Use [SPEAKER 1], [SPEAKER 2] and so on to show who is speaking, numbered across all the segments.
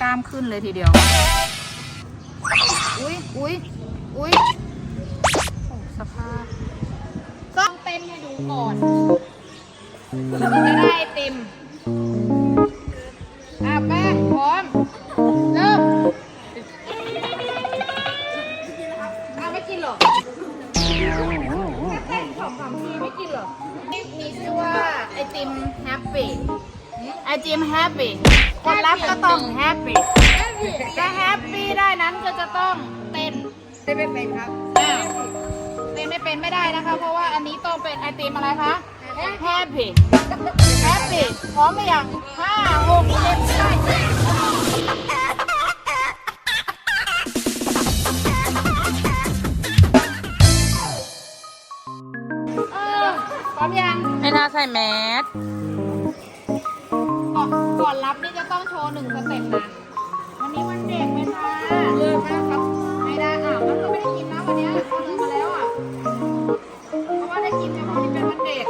[SPEAKER 1] กล้ามขึ้นเลยทีเดียว อุ้ยอุ้ยอุ้ยโอ้สภาพต้องเต้นให้ดูก่อนถึงจะได้ไอติมอะแป้งพร้อม เริ่มเอาไม่กินหรอกแค่เต้นสองสามทีไม่กินหรอกนี่มีชื่อว่า ไอติมแฮปปี้ไอจิมแฮปปี้คนรับก็ต้องแฮปปี้
[SPEAKER 2] จะ
[SPEAKER 1] แฮปปี้ได้นั้นก็จะต้องเต้นเ
[SPEAKER 2] ต้นไม่เป็นครับ
[SPEAKER 1] อ้าวเต้นไม่เป็นไม่ได้นะคะ เพราะว่าอันนี้ต้องเป็นไอติมอะไรคะแฮปปี้แฮปปี้พร้อมไหมยังห้าหกเจ็ดแปด พร้อมยังให้
[SPEAKER 3] นาใส่แมส
[SPEAKER 1] ก่อนก่อนรับนี่จะต้องโชว์หนึ่งสเต็ปนะวันนี้วันเด็กไหมคะเล
[SPEAKER 3] ยมา
[SPEAKER 1] กครับไม่ได้อ่าวมันก็ไม่ได้กินนะวันเนี้ยเขาเลยมาแล้วอะเพราะว่าได้กินเฉพาะที่เป็นวันเด็ก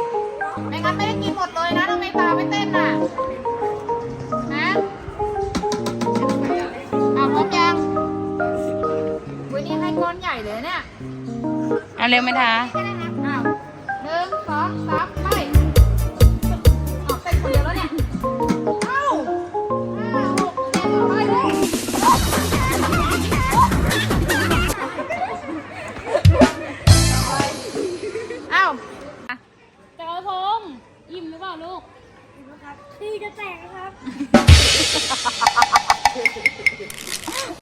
[SPEAKER 1] ไม่งั้นไม่ได้กินหมดเลยนะทำไมตาไม่เต้นน่ะนะอ่าวพร้อมยังวันนี้ให้ก้อนใหญ่เลยเนี่ย
[SPEAKER 3] เอาเร็วไหมคะ
[SPEAKER 1] แค่นั้น องสามไปออกเต้เดียวแล้วเนี่ย เอ้าห้าหกเจ็ดไปเลย เอ้า
[SPEAKER 3] เจ้า
[SPEAKER 2] พงอิ่มหรือเปล่าลูก พี่จะแจกนะครับ